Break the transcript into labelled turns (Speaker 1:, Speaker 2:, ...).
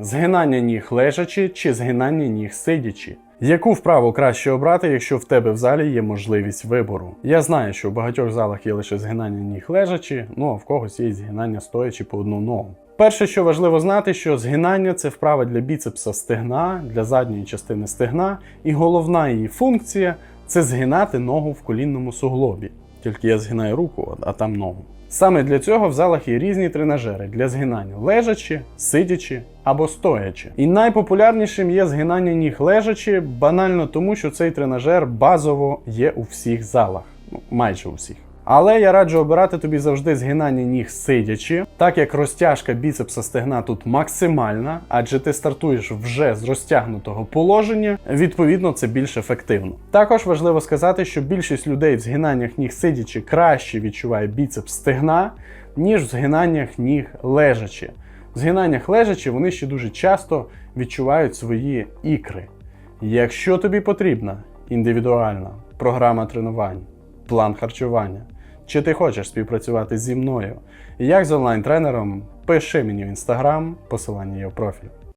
Speaker 1: Згинання ніг лежачи чи згинання ніг сидячи. Яку вправу краще обрати, якщо в тебе в залі є можливість вибору? Я знаю, що в багатьох залах є лише згинання ніг лежачи, ну а в когось є згинання стоячи по одну ногу. Перше, що важливо знати, що згинання це вправа для біцепса стегна, для задньої частини стегна, і головна її функція це згинати ногу в колінному суглобі. Тільки я згинаю руку, а там ногу. Саме для цього в залах є різні тренажери для згинання лежачі, сидячи або стоячи. І найпопулярнішим є згинання ніг лежачі, банально тому, що цей тренажер базово є у всіх залах, ну майже у всіх. Але я раджу обирати тобі завжди згинання ніг сидячи, так як розтяжка біцепса стегна тут максимальна, адже ти стартуєш вже з розтягнутого положення, відповідно, це більш ефективно. Також важливо сказати, що більшість людей в згинаннях ніг сидячи краще відчуває біцепс стегна, ніж в згинаннях ніг лежачи. В згинаннях лежачи вони ще дуже часто відчувають свої ікри. Якщо тобі потрібна індивідуальна програма тренувань, план харчування, чи ти хочеш співпрацювати зі мною як з онлайн-тренером, пиши мені в інстаграм, посилання є в.